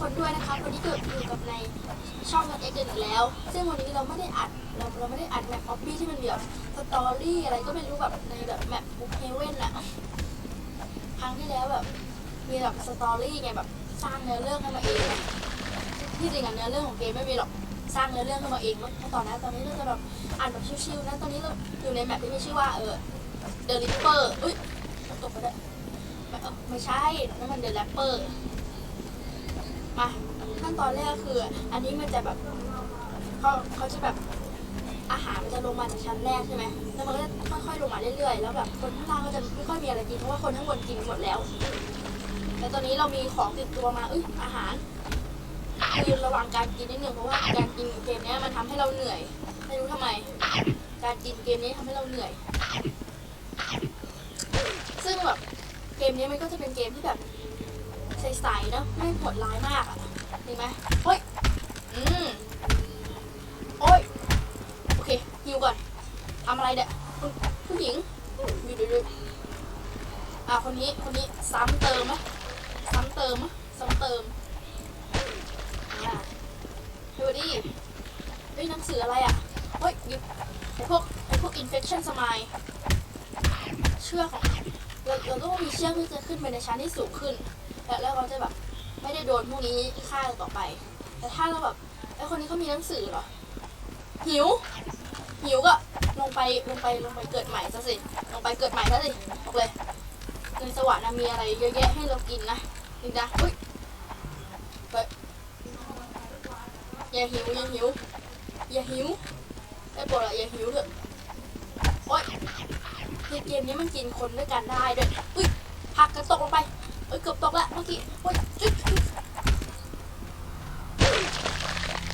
คนด้วยนะคะวันนี้เกิดอยู่กับในช่องกันเอ็กกันอีกแล้ว ซึ่งวันนี้เราไม่ได้อัดเราเราไม่ได้อัดแมปออฟบี้ที่มันแบบสตอรี่อะไรก็ไม่รู้แบบในแบบแมปบุ๊กเฮเว่นอะครั้งที่แล้วแบบมีแบบสตอรี่ไงแบบสร้างเนื้อเรื่องขึ้นมาเองที่จริงอะเนื้อเรื่องของเกมไม่มีหรอกสร้างเนื้อเรื่องขึ้นมาเองเมื่อตอนนั้นตอนนี้เราจะแบบอ่านแบบชิวๆนะตอนนี้เราอยู่ในแมปที่มีชื่อว่าเออ The Ripper อุ้ยตกไปได้วไม่ใช่นั่นมัน The Rapper มาขั้นตอนแรกคือ อันนี้มันจะแบบเขาเขาจะแบบอาหารมันจะลงมาจากชั้นแรกใช่ไหมแล้วมันก็จะค่อยๆลงมาเรื่อยๆ แล้วแบบคนข้างล่างก็จะไม่ค่อยมีอะไรกินเพราะว่าคนข้างบนกินหมดแล้ว แต่ตอนนี้เรามีของติดตัวมาเอ้ยอาหารคือระวังการกินนิดนึงเพราะว่าการกินเกมนี้มันทำให้เราเหนื่อย ไม่รู้ทำไม การกินเกมนี้ทำให้เราเหนื่อย ซึ่งแบบเกมนี้มันก็จะเป็นเกมที่แบบ ใสๆเนอะไม่โหดร้ายมากอะจริงไหมโอ้ยอืมโอ้ยโอเคฮิวก่อนทำอะไรเนี่ยคุณผู้หญิงอยู่ดูๆอะคนนี้คนนี้ซ้ำเติมไหมซ้ำเติมไหมซ้ำเติมอะดูดิเฮ้ยหนังสืออะไรอะเฮ้ยหยิบไอพวกไอพวก infection smile เชือกของเราเราต้องมีเชือกที่จะขึ้นไปในชั้นที่สูงขึ้น แล้วแล้วเราจะแบบไม่ได้โดนพวกนี้ฆ่าต่อไป แต่ถ้าเราแบบไอคนนี้เขามีหนังสือเหรอ หิว หิวก็ลงไปลงไปลงไปเกิดใหม่ซะสิ ลงไปเกิดใหม่ซะสิบอกเลยในสวรรค์นะมีอะไรเยอะแยะให้เรากินนะจริงนะอุ้ยเฮ้ยอย่าหิวอย่าหิวอย่าหิวได้ปรดละอย่าหิวเถอะโอ๊ยเกมนี้มันกินคนด้วยกันได้ด้วยอุ้ยหักกันตกลงไป เอ้ยเกือบตกละเมื่อกี้โอ๊ยจุ๊ยจุ๊ย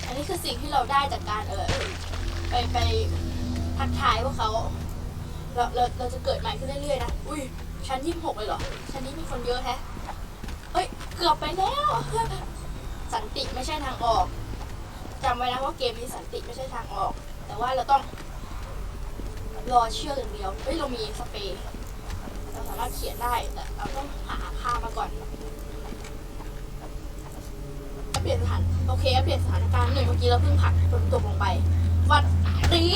อันนี้คือสิ่งที่เราได้จากการเออไปไปทักทายพวกเขาเราเราเราจะเกิดใหม่ขึ้นเรื่อยๆนะอุ้ยชั้นยี่สิบหกเลยเหรอชั้นนี้มีคนเยอะแฮะเฮ้ยเกือบไปแล้วสันติไม่ใช่ทางออกจำไว้นะว่าเกมนี้สันติไม่ใช่ทางออก แต่ว่าเราต้องรอเชื่อกอย่างเดียวเฮ้ยเรามีสเปรย์เราสามารถเขียนได้แต่เราต้องหาผ้ามาก่อนอัปเปลี่ยนสถานโอ เปลี่ยนสถานการณ์หนึ่งเมื่อกี้เราเพิ่งผักฝนตกลงไปวัดดี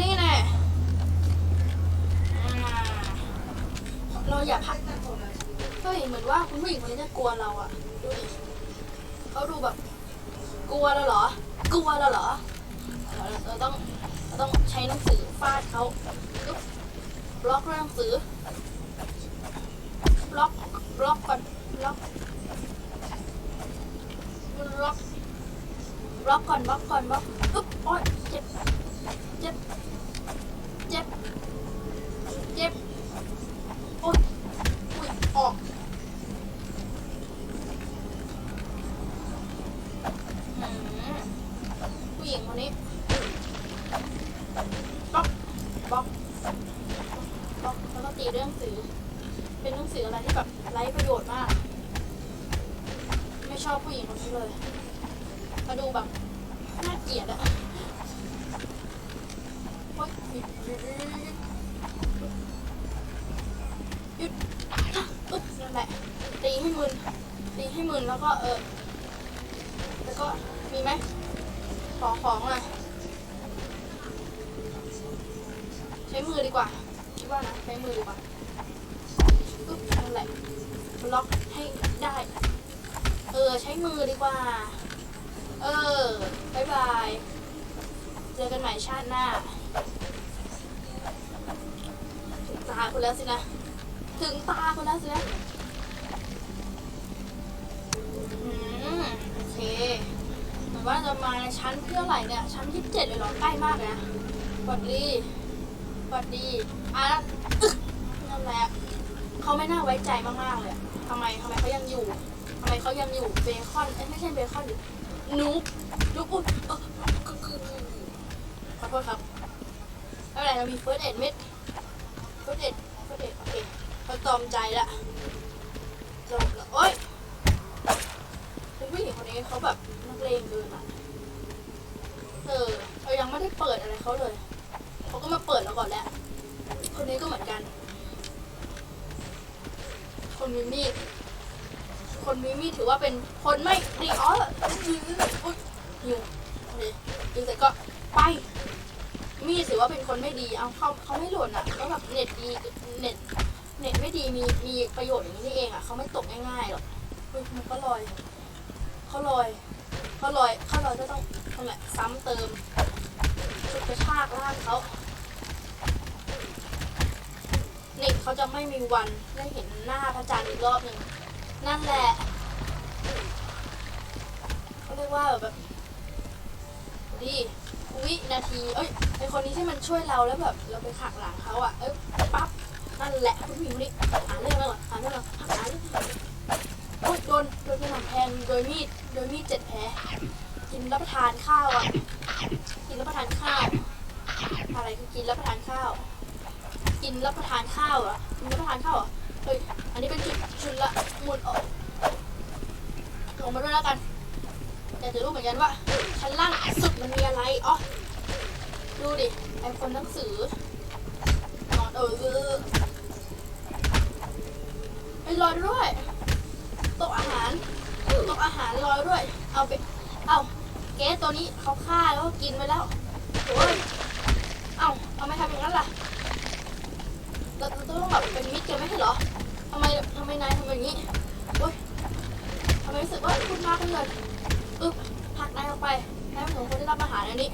นี่แน่เราอย่าพักเฮ้ยเหมือนว่าคุณผู้หญิงคนนี้จะกลัวเราอะดูดิเขาดูแบบ กลัวแล้วเหรอ กลัวแล้วเหรอ เราต้องเราต้องใช้หนังสือฟาดเขาบล็อกหนังสือบล็อกบล็อกก่อนบล็อก ล็อกล็อกก่อนล็อกก่อนล็อกปึ๊บโอ๊ยเจ็บเจ็บเจ็บ ยหยุดหยุดหยุดหยุดอึ๊บนั่นแหละตีให้มึนตีให้มึนแล้วก็เออแล้วก็มีไหมขอของอะใช้มือดีกว่าคิดว่านะใช้มือดีกว่าปึ๊บนั่นแหละล็อกให้ได้ เออ ใช้มือดีกว่า เออบายบาย เจอกันใหม่ชาติหน้าาคุณแล้วสินะ ถึงตาคุณแล้วสินะโอเคเหมือนว่าจะมาในชั้นที่เท่าไหร่เนี่ย ชั้นที่เจ็ดเลยเหรอ ใกล้มากเลยนะสวัสดีสวัสดีอะนั่นแหละเขาไม่น่าไว้ใจมากๆเลยทำไมทำไมเขายังอยู่ทำไมเขายังอยู่เบคอนเอ้ยไม่ใช่เบคอนดินูบนูบอุ๊ยเอ้อขอโทษครับไม่เป็นไรเรามีเฟิร์สเอ็ดเม็ด เฟิร์สเอ็ดเฟิร์สเอ็ดโอเคเขาตอมใจละจบแล้วโอ๊ยคุณผู้หญิงคนนี้เขาแบบนักเลงเกินอะเออเรายังไม่ได้เปิดอะไรเขาเลย เขาก็มาเปิดเราก่อนแล้ว คนนี้ก็เหมือนกัน คนมีมีด คนมีมีดมีถือว่าเป็นคนไม่ดีอ๋อยืนอุ๊ยอยู่โอเคยิงเสร็จก็ไป มีถือว่าเป็นคนไม่ดีเอาเขาเขาไม่หล่นอะก็แบบเน็ตดีเน็ตเน็ตไม่ดีมีมีประโยชน์อย่างนี้นี่เองอะเขาไม่ตกง่ายๆหรอกเฮ้ยมันก็ลอยเขาลอยเขาลอยเขาลอยก็ต้องทำแหละซ้ำเติมชุดกระชากล่างเขาเน็ตเขาจะไม่มีวันได้เห็นหน้าพระจันทร์อีกรอบหนึ่งนั่นแหละเขาเรียกว่าแบบดี วินาที เอ้ยไอคนนี้ที่มันช่วยเราแล้วแบบเราไปขักหลังเขาอะ เอ้ยปั๊บนั่นแหละผู้หญิงคนนี้หาเรื่องแล้วเหรอหาเรื่องแล้วหาเรื่องโอ๊ยโดนโดนกระหน่ำแทงโดยมีดโดยมีดเจ็ดแผลกินรับประทานข้าวอะกินรับประทานข้าว อะไรคือกินรับประทานข้าว กินรับประทานข้าวอะกินรับประทานข้าวเหรอเฮ้ยอันนี้เป็นจุดชุนละมุนออกลงมาด้วยแล้วกัน อยากจะรู้เหมือนกันว่าชั้นล่างสุดมันมีอะไรอ๋อดูดิไอคนหนังสือนอนเออเออไปลอยด้วยโต๊ะอาหารโต๊ะอาหารลอยด้วย เอาไป เอาแก๊สตัวนี้เขาฆ่าแล้วก็กินไปแล้วโอ้ยเอาเอาไม่ทำอย่างนั้นล่ะเราเราต้องแบบเป็นมิตรกันไม่ใช่เหรอทำไมทำไมนายทำแบบนี้โอ้ยทำไมรู้สึกว่าพูดมากขึ้นเลย อึ๊บผลักนายออกไปนายไม่สมควรได้รับอาหารอันนี้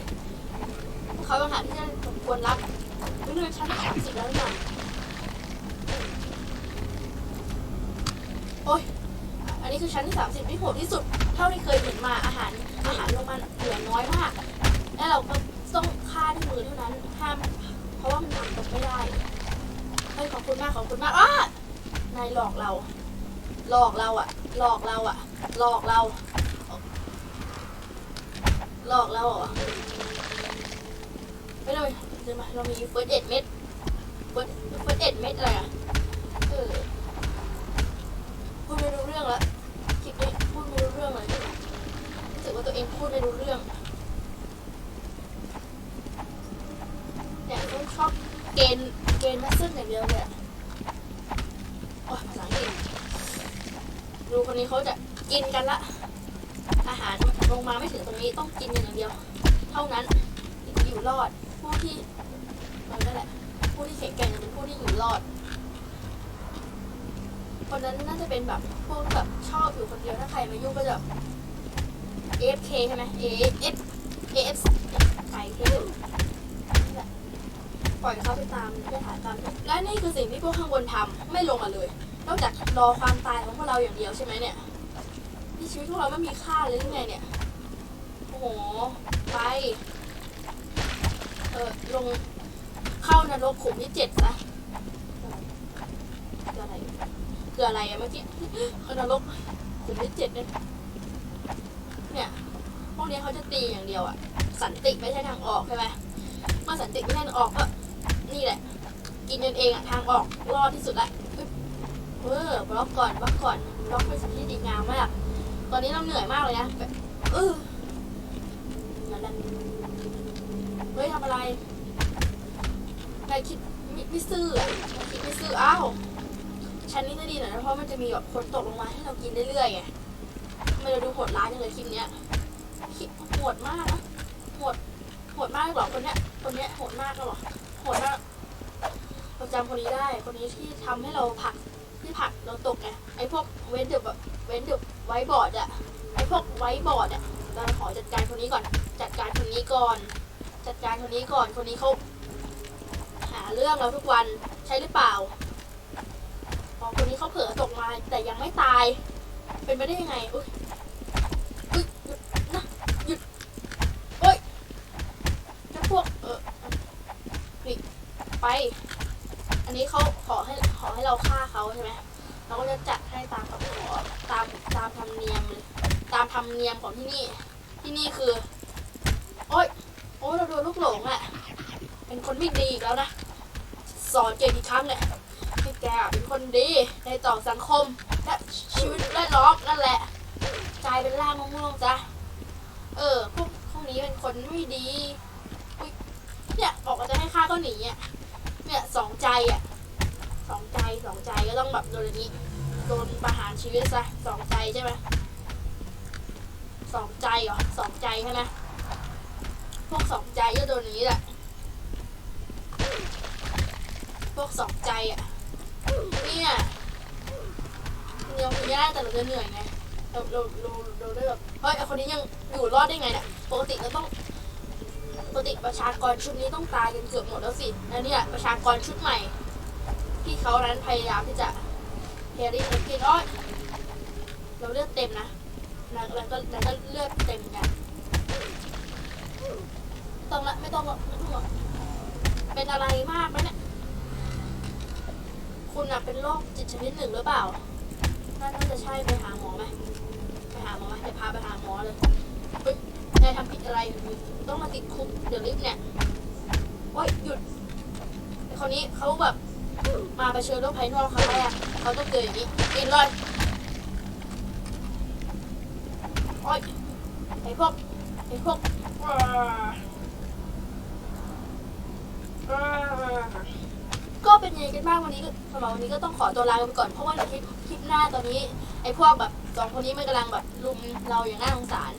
เขาองหารที่จะสมควรรับนี่คือชั้นสามสิบแล้วนะโอ้ยอันนี้คือชั้นที่สามสิบที่โหดที่สุด เท่าที่เคยเห็นมาอาหารอาหารลงมาเหลือน้อยมากแล้วเราก็ต้องฆ่าด้วยมือเท่านั้นห้ามเพราะว่ามันหนักตกไม่ได้เฮ้ยขอบคุณมากขอบคุณมากอ้านายหลอกเรา หลอกเราอะหลอกเราอะหลอกเรา หลอกเราเหรอไม่เลยเดี๋ยวมาเรามีเฟิร์สเอ็ดเม็ดเฟิร์สเฟิร์สเอ็ดเม็ดอะไรอะเออพูดไม่รู้เรื่องล้วคลิปนี้พูดไม่รู้เรื่องเลยรู้สึกว่าตัวเองพูดไม่รู้เรื่องเนี่ยต้องชอบเกณฑ์เกณฑ์มาซึ่งอย่างเดียวเลยอะโอ้ยภาษาอังกฤษดูคนนี้เขาจะกินกันละ ลงมาไม่ถึงตรงนี้ต้องกินอย่างเดียว เท่านั้นถึงจะอยู่รอดผู้ที่มันนั่นแหละผู้ที่แข็งแกร่งจะเป็นผู้ที่อยู่รอดคนนั้นน่าจะเป็นแบบพวกแบบชอบอยู่คนเดียวถ้าใครมายุ่งก็จะ AFK ใช่ไหม AF AF ไปเที่ยวนั่นแหละปล่อยเขาไปตามยถากรรมและนี่คือสิ่งที่พวกข้างบนทำไม่ลงมาเลย นอกจากรอความตายของพวกเราอย่างเดียวใช่ไหมเนี่ยที่ชีวิตพวกเราไม่มีค่าเลยหรือไงเนี่ย โอ้โห ไป เออลงเข้านรกขุมที่เจ็ดซะคืออะไรคืออะไรอะเมื่อกี้เข้านรกขุมที่เจ็ดเนี่ยเนี่ยพวกนี้เขาจะตีอย่างเดียวอะสันติไม่ใช่ทางออกใช่ไหมเมื่อสันติไม่ใช่ทางออกก็นี่แหละ กินกันเองอะทางออกรอดที่สุดละเออบล็อกก่อนบล็อกก่อนบล็อกเป็นสิ่งที่ดีงามมาก ตอนนี้เราเหนื่อยมากเลยนะเออ เฮ้ยทำอะไรนายคิดไม่ไม่ซื่ออะนายคิดไม่ซื่ออ้าวชั้นนี้จะดีหน่อยนะเพราะมันจะมีแบบฝนตกลงมาให้เรากินเรื่อยๆไงทำไมเราดูโหดร้ายจังเลยคลิปเนี้ยคลิปโหดมากนะโหดโหดมากเลยเหรอคนเนี้ยคนเนี้ยโหดมากหรอโหดมากเราจำคนนี้ได้ คนนี้ที่ทำให้เราผักที่ผักเราตกไงไอ้พวกเว้นเดือบแบบเว้นเดือบไว้บอร์ดอะไอ้พวกไว้บอร์ดอะ เราขอจัดการคนนี้ก่อน จัดการคนนี้ก่อน จัดการคนนี้ก่อน คนนี้เขาหาเรื่องเราทุกวันใช่หรือเปล่าพอคนนี้เขาเผลอตกมา แต่ยังไม่ตาย เป็นไปได้ยังไง อุ้ยอุ้ยหยุดนะหยุดเฮ้ยแล้วพวก เออนี่ไป อันนี้เขาขอให้ขอให้เราฆ่าเขาใช่ไหมเราก็จะจัดให้ตามคำขอตามตามธรรมเนียมเลย ตามธรรมเนียมของที่นี่ ที่นี่คือ โอ๊ยโอ้ยเราโดนลูกหลงอะเป็นคนไม่ดีอีกแล้วนะ สอนเจกี่ครั้งเนี่ยให้แกเป็นคนดีในต่อสังคมและชีวิตแวดล้อมนั่นแหละ กลายเป็นร่างม่วงๆจ้ะ เออพวกพวกนี้เป็นคนไม่ดี เนี่ยบอกว่าจะให้ฆ่าก็หนีอะ เนี่ยสองใจอะสองใจสองใจก็ต้องแบบโดนนี้ โดนประหารชีวิตซะสองใจใช่ไหม สองใจเหรอสองใจใช่ไหมพวกสองใจก็โดนนี้แหละ พวกสองใจอะ เนี่ยเราไม่ได้แต่เราจะเหนื่อยไง เราเราเราเราได้แบบเฮ้ยคนนี้ยังอยู่รอดได้ไงเนี่ยปกติเราต้องปกติประชากรชุดนี้ต้องตายกันเกือบหมดแล้วสิแล้วเนี่ยประชากรชุดใหม่ ที่เขานั้นพยายามที่จะเฮรี่เฮกินอ้อยเราเลือดเต็มนะ แล้วแล้วก็แล้วก็เลือดเต็มกันต้องละไม่ต้องหรอกไม่ต้องหรอกเป็นอะไรมากไหมเนี่ย คุณอะเป็นโรคจิตชนิดหนึ่งหรือเปล่า น่าน่าจะใช่ไปหาหมอไหมไปหาหมอไหมเดี๋ยวพาไปหาหมอเลยเฮ้ยนายทำผิดอะไรต้องมาติดคุกเดี๋ยวรีบเนี่ยโอ๊ยหยุดไอ้คนนี้เขาแบบมาเผชิญโรคภัยนอกครั้งแรกเขาต้องเจออย่างนี้กินเลย โอ๊ยไอ้พวกไอ้พวกก็เป็นยังไงกันบ้างวันนี้ก็สำหรับวันนี้ก็ต้องขอตัวลาไปก่อนเพราะว่าในคลิปคลิปหน้าตอนนี้ ไอ้พวกแบบสองคนนี้มันกำลังแบบลุมเราอย่างน่าสงสาร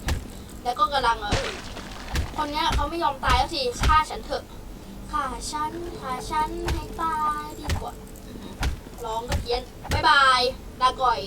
แล้วก็กำลังเออคนเนี้ยเขาไม่ยอมตายสักทีฆ่าฉันเถอะฆ่าฉันฆ่าฉันให้ตายดีกว่าร้องก็เพี้ยนบายบายลาก่อย